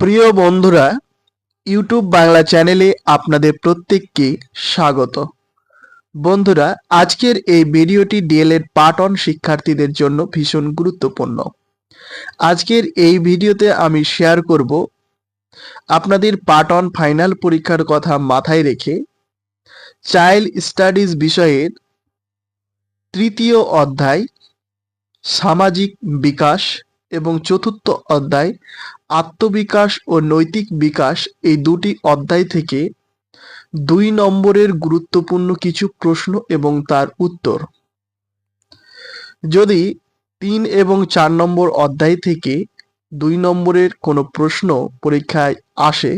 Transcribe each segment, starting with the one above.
প্রিয় বন্ধুরা, ইউটিউব বাংলা চ্যানেলে আপনাদের প্রত্যেককে স্বাগত। বন্ধুরা, আজকের এই ভিডিওটি ডিএলএড অন শিক্ষার্থীদের জন্য ভীষণ গুরুত্বপূর্ণ। আজকের এই ভিডিওতে আমি শেয়ার করব আপনাদের অন ফাইনাল পরীক্ষার কথা মাথায় রেখে চাইল্ড স্টাডিজ বিষয়ের তৃতীয় অধ্যায়, সামাজিক বিকাশ এবং চতুর্থ অধ্যায় আত্মবিকাশ ও নৈতিক বিকাশ এই দুটি অধ্যায় থেকে দুই নম্বরের গুরুত্বপূর্ণ কিছু প্রশ্ন এবং তার উত্তর। যদি তিন এবং চার নম্বর অধ্যায় থেকে দুই নম্বরের কোনো প্রশ্ন পরীক্ষায় আসে,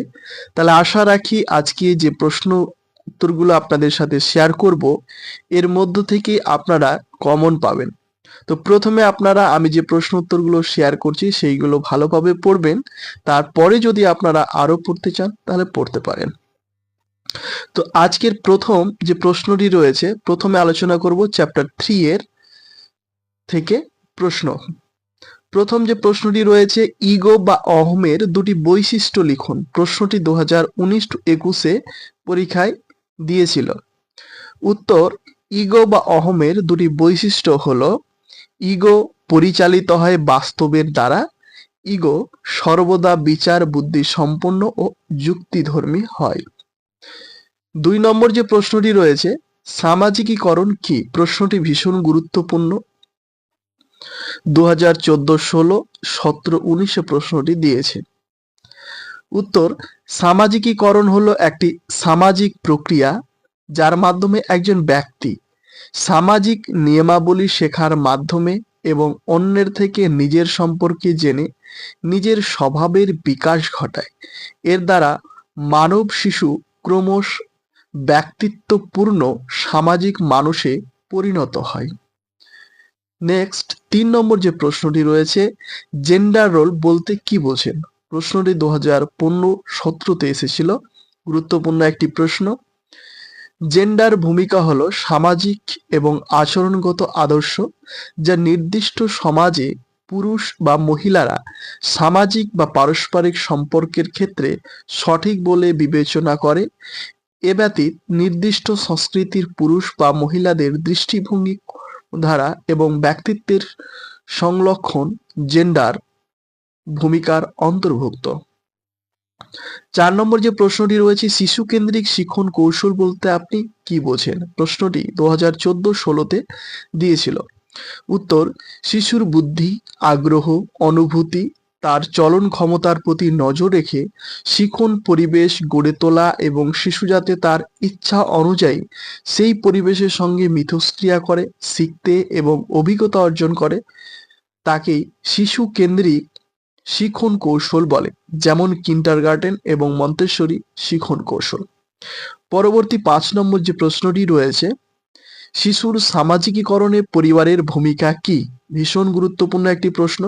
তাহলে আশা রাখি আজকে যে প্রশ্ন উত্তরগুলো আপনাদের সাথে শেয়ার করব, এর মধ্য থেকে আপনারা কমন পাবেন। তো প্রথমে আপনারা আমি যে প্রশ্ন উত্তরগুলো শেয়ার করছি সেইগুলো ভালোভাবে পড়বেন। তারপরে যদি আপনারা আরও পড়তে চান, তাহলে পড়তে পারেন। তো আজকের প্রথম যে প্রশ্নটি রয়েছে, প্রথমে আলোচনা করব চ্যাপ্টার থ্রি এর থেকে প্রশ্ন। প্রথম যে প্রশ্নটি রয়েছে, ইগো বা অহমের দুটি বৈশিষ্ট্য লিখুন। প্রশ্নটি দু হাজার উনিশ টু একুশে পরীক্ষায় দিয়েছিল। উত্তর, ইগো বা অহমের দুটি বৈশিষ্ট্য হলো ইগো পরিচালিত হয় বাস্তবের দ্বারা। ইগো সর্বদা বিচার, বুদ্ধি সম্পন্ন ও যুক্তিধর্মী হয়। দুই নম্বর যে প্রশ্নটি রয়েছে, সামাজিকীকরণ কি? প্রশ্নটি ভীষণ গুরুত্বপূর্ণ। দু হাজার চোদ্দ ষোলো সতেরো উনিশে প্রশ্নটি দিয়েছে। উত্তর, সামাজিকীকরণ হলো একটি সামাজিক প্রক্রিয়া যার মাধ্যমে একজন ব্যক্তি সামাজিক নিয়মাবলী শেখার মাধ্যমে এবং অন্যের থেকে নিজের সম্পর্কে জেনে নিজের স্বভাবের বিকাশ ঘটায়। এর দ্বারা মানব শিশু ক্রমশ ব্যক্তিত্বপূর্ণ সামাজিক মানুষে পরিণত হয়। নেক্সট তিন নম্বর যে প্রশ্নটি রয়েছে জেন্ডার রোল বলতে কি বোঝেন? প্রশ্নটি দু হাজার পনেরো সতেরোতে এসেছিল। গুরুত্বপূর্ণ একটি প্রশ্ন। জেন্ডার ভূমিকা হলো সামাজিক এবং আচরণগত আদর্শ, যা নির্দিষ্ট সমাজে পুরুষ বা মহিলারা সামাজিক বা পারস্পরিক সম্পর্কের ক্ষেত্রে সঠিক বলে বিবেচনা করে। এ ব্যতীত নির্দিষ্ট সংস্কৃতির পুরুষ বা মহিলাদের দৃষ্টিভঙ্গি ধারা এবং ব্যক্তিত্বের সংলক্ষণ জেন্ডার ভূমিকার অন্তর্ভুক্ত। চার নম্বর যে প্রশ্নটি রয়েছে শিশু কেন্দ্রিক শিক্ষণ কৌশল বলতে আপনি কি বোঝেন? প্রশ্নটি দু হাজার চোদ্দ ষোলোতে দিয়েছিল। উত্তর, শিশুর বুদ্ধি, আগ্রহ, অনুভূতি, তার চলন ক্ষমতার প্রতি নজর রেখে শিখন পরিবেশ গড়ে তোলা এবং শিশু যাতে তার ইচ্ছা অনুযায়ী সেই পরিবেশের সঙ্গে মিথস্ক্রিয়া করে, শিখতে এবং অভিজ্ঞতা অর্জন করে, তাকেই শিশু কেন্দ্রিক শিখন কৌশল বলে, যেমন কিন্টারগার্টেন এবং মন্তেশ্বরী শিখন কৌশল। পরবর্তী পাঁচ নম্বর যে প্রশ্নটি রয়েছে, শিশুর সামাজিকীকরণে পরিবারের ভূমিকা কি? ভীষণ গুরুত্বপূর্ণ একটি প্রশ্ন।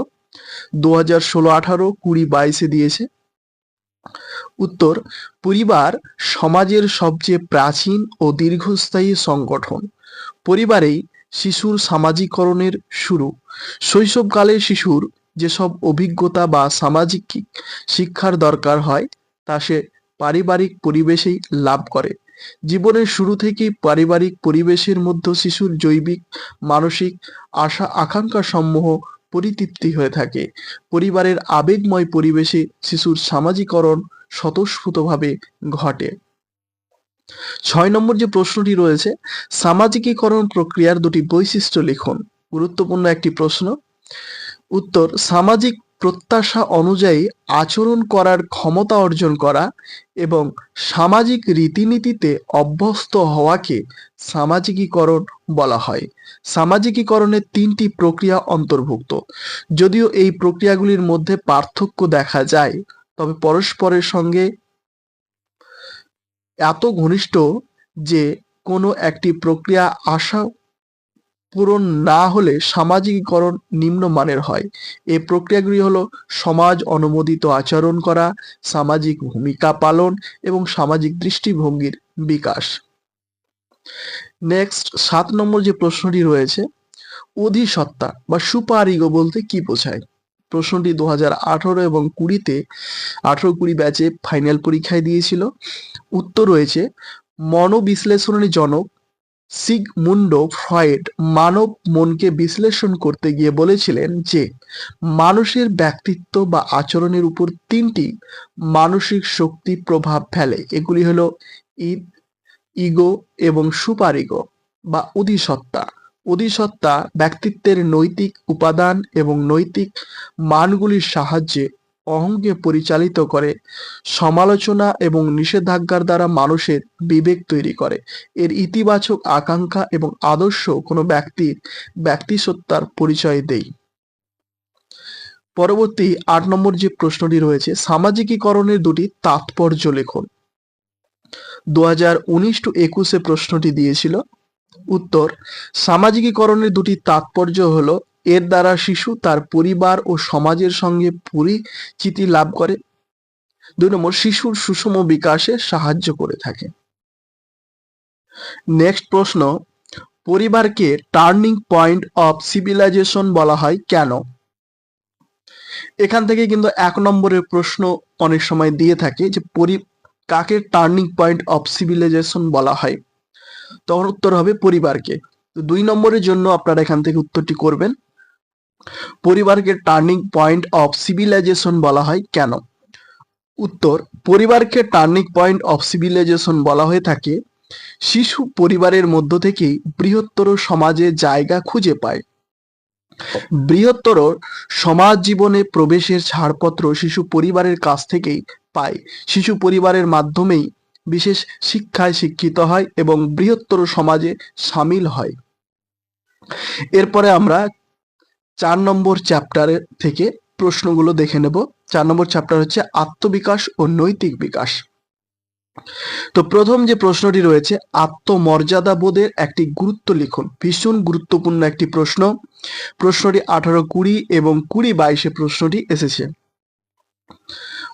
দু হাজার ষোলো আঠারো কুড়ি বাইশে দিয়েছে। উত্তর, পরিবার সমাজের সবচেয়ে প্রাচীন ও দীর্ঘস্থায়ী সংগঠন। পরিবারেই শিশুর সামাজিকরণের শুরু। শৈশবকালে শিশুর যেসব অভিজ্ঞতা বা সামাজিক শিক্ষার দরকার হয়, তা সে পারিবারিক পরিবেশেই লাভ করে। জীবনের শুরু থেকেই পারিবারিক পরিবেশের মধ্যে শিশুর জৈবিক, মানসিক আশা, আকাঙ্ক্ষা সমূহ পরিতৃপ্তি হয়ে থাকে। পরিবারের আবেগময় পরিবেশে শিশুর সামাজিকরণ স্বতঃস্ফূর্তভাবে ঘটে। ছয় নম্বর যে প্রশ্নটি রয়েছে, সামাজিকীকরণ প্রক্রিয়ার দুটি বৈশিষ্ট্য লিখুন। গুরুত্বপূর্ণ একটি প্রশ্ন উত্তর, সামাজিক প্রত্যাশা অনুযায়ী আচরণ করার ক্ষমতা অর্জন করা এবং সামাজিক রীতিনীতিতে অভ্যস্ত হওয়াকে সামাজিকীকরণ বলা হয়। সামাজিকীকরণের তিনটি প্রক্রিয়া অন্তর্ভুক্ত। যদিও এই প্রক্রিয়াগুলির মধ্যে পার্থক্য দেখা যায়, তবে পরস্পরের সঙ্গে এত ঘনিষ্ঠ যে কোনো একটি প্রক্রিয়া আশা পূরণ না হলে সামাজিকীকরণ নিম্নমানের হয়। এই প্রক্রিয়াগুলি হলো সমাজ অনুমোদিত আচরণ করা, সামাজিক ভূমিকা পালন এবং সামাজিক দৃষ্টিভঙ্গির বিকাশ। নেক্সট সাত নম্বর যে প্রশ্নটি রয়েছে অধিসত্তা বা সুপারিগো বলতে কি বোঝায়? প্রশ্নটি দু হাজার আঠারো এবং কুড়িতে আঠারো কুড়ি ব্যাচে ফাইনাল পরীক্ষায় দিয়েছিল। উত্তর রয়েছে, মনোবিশ্লেষণের জনক সিগমুন্ডো ফ্রয়েড মানব মনকে বিশ্লেষণ করতে গিয়ে বলেছিলেন যে, মানুষের ব্যক্তিত্ব বা আচরণের উপর তিনটি মানসিক শক্তি প্রভাব ফেলে। এগুলি হলো ইদ, ইগো এবং সুপার ইগো বা অধিসত্তা অধিসত্তা ব্যক্তিত্বের নৈতিক উপাদান এবং নৈতিক মানগুলির সাহায্যে অহংকে পরিচালিত করে, সমালোচনা এবং নিষেধাজ্ঞার দ্বারা মানুষের বিবেক তৈরি করে। এর ইতিবাচক আকাঙ্ক্ষা এবং আদর্শ কোনো ব্যক্তির ব্যক্তিসত্তার পরিচয় দেয় পরবর্তী আট নম্বর যে প্রশ্নটি রয়েছে, সামাজিকীকরণের দুটি তাৎপর্য লেখন। দু হাজার উনিশ টু একুশে প্রশ্নটি দিয়েছিল, উত্তর, সামাজিকীকরণের দুটি তাৎপর্য হলো এর দ্বারা শিশু তার পরিবার ও সমাজের সঙ্গে পরিচিতি লাভ করে। দুই নম্বর, শিশুর সুষম বিকাশে সাহায্য করে থাকে। নেক্সট প্রশ্ন, পরিবারকে টার্নিং পয়েন্ট অফ সিভিলাইজেশন বলা হয় কেন? এখান থেকে কিন্তু এক নম্বরের প্রশ্ন অনেক সময় দিয়ে থাকে যে পরি, কাকে টার্নিং পয়েন্ট অফ সিভিলাইজেশন বলা হয়? তখন উত্তর হবে পরিবারকে। দুই নম্বরের জন্য আপনারা এখান থেকে উত্তরটি করবেন। পরিবারকে টার্নিং পয়েন্ট অফ সিভিলাইজেশন বলা হয়, কেন? উত্তর, পরিবারকে টার্নিং পয়েন্ট অফ সিভিলাইজেশন বলা হয়ে থাকে, শিশু পরিবারের মধ্য থেকেই বৃহত্তর সমাজে জায়গা খুঁজে পায়। বৃহত্তর সমাজ জীবনে প্রবেশের ছাড়পত্র শিশু পরিবারের কাছ থেকেই পায়। শিশু পরিবারের মাধ্যমেই বিশেষ শিক্ষায় শিক্ষিত হয় এবং বৃহত্তর সমাজে সামিল হয়। এরপরে আমরা চার নম্বর চ্যাপ্টারের থেকে প্রশ্নগুলো দেখে নেব। চার নম্বর চ্যাপ্টার হচ্ছে আত্মবিকাশ ও নৈতিক বিকাশ। তো প্রথম যে প্রশ্নটি রয়েছে আত্মমর্যাদা বোধের একটি গুরুত্ব লিখুন। ভীষণ গুরুত্বপূর্ণ একটি প্রশ্ন। প্রশ্নটি আঠারো কুড়ি এবং কুড়ি বাইশে প্রশ্নটি এসেছে।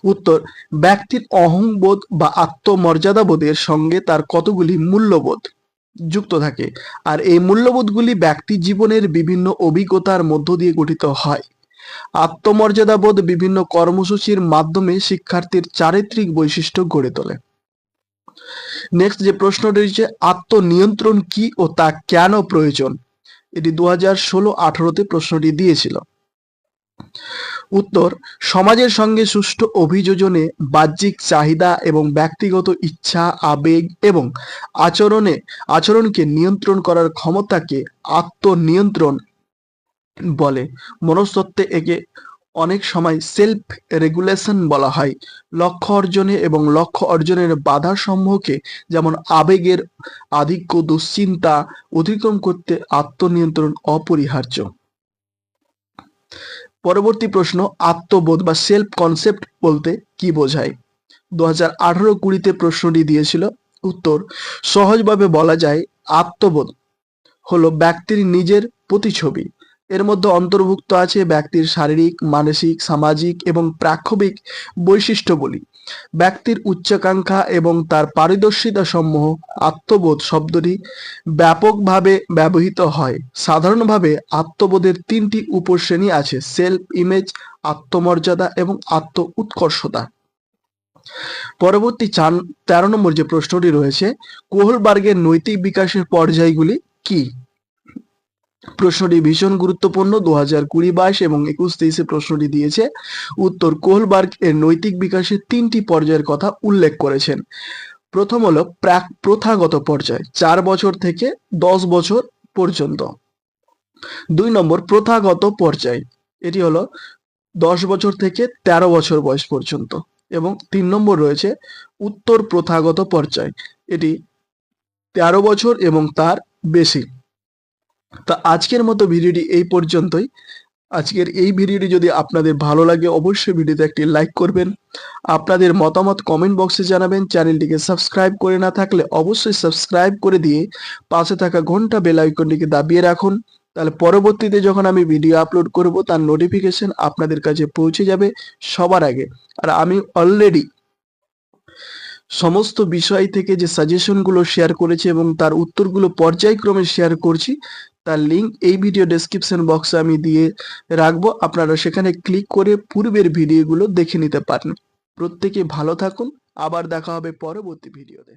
উত্তর, ব্যক্তির অহংবোধ বা আত্মমর্যাদাবোধের সঙ্গে তার কতগুলি মূল্যবোধ? যুক্ত থাকে। আর এই মূল্যবোধগুলি ব্যক্তি জীবনের বিভিন্ন অভিজ্ঞতার মধ্য দিয়ে গঠিত হয়। আত্মমর্যাদাবোধ বিভিন্ন কর্মসূচির মাধ্যমে শিক্ষার্থীর চারিত্রিক বৈশিষ্ট্য গড়ে তোলে। নেক্সট যে প্রশ্নটি হচ্ছে আত্মনিয়ন্ত্রণ কি ও তা কেন প্রয়োজন? এটি দু হাজার ষোলো আঠারোতে প্রশ্নটি দিয়েছিল। উত্তর, সমাজের সঙ্গে সুষ্ঠু অভিযোজনে বাহ্যিক চাহিদা এবং ব্যক্তিগত ইচ্ছা, আবেগ এবং আচরণে, আচরণকে নিয়ন্ত্রণ করার ক্ষমতাকে আত্মনিয়ন্ত্রণ বলে। মনস্তত্ত্বে একে অনেক সময় সেলফ রেগুলেশন বলা হয়। লক্ষ্য অর্জনে এবং লক্ষ্য অর্জনের বাধা সমূহকে যেমন আবেগের আধিক্য, দুশ্চিন্তা অতিক্রম করতে আত্মনিয়ন্ত্রণ অপরিহার্য। পরবর্তী প্রশ্ন, আত্মবোধ বা সেলফ কনসেপ্ট বলতে কি বোঝায়? দু হাজার আঠারো কুড়িতে প্রশ্নটি দিয়েছিল, উত্তর, সহজভাবে বলা যায় আত্মবোধ হলো ব্যক্তির নিজের প্রতিছবি এর মধ্যে অন্তর্ভুক্ত আছে ব্যক্তির শারীরিক, মানসিক, সামাজিক এবং প্রাক্ষবিক বৈশিষ্ট্যবলী ব্যক্তির উচ্চাকাঙ্ক্ষা এবং তার পারদর্শিতা সমূহ আত্মবোধ শব্দটি ব্যাপকভাবে ব্যবহৃত হয়। সাধারণভাবে আত্মবোধের তিনটি উপশ্রেণী আছে সেলফ ইমেজ আত্মমর্যাদা এবং আত্ম উৎকর্ষতা পরবর্তী চার, তেরো নম্বর যে প্রশ্নটি রয়েছে, কোহলবার্গের নৈতিক বিকাশের পর্যায়গুলি কি? প্রশ্নটি ভীষণ গুরুত্বপূর্ণ দু হাজার কুড়ি বাইশ এবং একুশ তেইশে প্রশ্নটি দিয়েছে। উত্তর কোহলবার্গ এর নৈতিক বিকাশের তিনটি পর্যায়ের কথা উল্লেখ করেছেন। প্রথম হলো প্রাক প্রথাগত পর্যায়, চার বছর থেকে দশ বছর পর্যন্ত। দুই নম্বর প্রথাগত পর্যায়, এটি হলো দশ বছর থেকে ১৩ বছর বয়স পর্যন্ত। এবং তিন নম্বর রয়েছে উত্তর প্রথাগত পর্যায়, এটি তেরো বছর এবং তার বেশি। তা আজকের মতো ভিডিওটি এই পর্যন্তই। আজকের এই ভিডিওটি যদি আপনাদের ভালো লাগে, অবশ্যই ভিডিওতে একটি লাইক করবেন। আপনাদের মতামত কমেন্ট বক্সে জানাবেন। চ্যানেলটিকে সাবস্ক্রাইব করে না থাকলে অবশ্যই সাবস্ক্রাইব করে দিয়ে পাশে থাকা ঘণ্টা বেল আইকনটিকে দাবিয়ে রাখুন। তাহলে পরবর্তীতে যখন আমি ভিডিও আপলোড করব, তার নোটিফিকেশন আপনাদের কাছে পৌঁছে যাবে সবার আগে। আর আমি অলরেডি সমস্ত বিষয় থেকে যে সাজেশনগুলো শেয়ার করেছি এবং তার উত্তরগুলো পর্যায়ক্রমে শেয়ার করছি তার লিঙ্ক এই ভিডিও ডেসক্রিপশন বক্সে আমি দিয়ে রাখব। আপনারা সেখানে ক্লিক করে পূর্বের ভিডিওগুলো দেখে নিতে পারেন। প্রত্যেকে ভালো থাকুন। আবার দেখা হবে পরবর্তী ভিডিওতে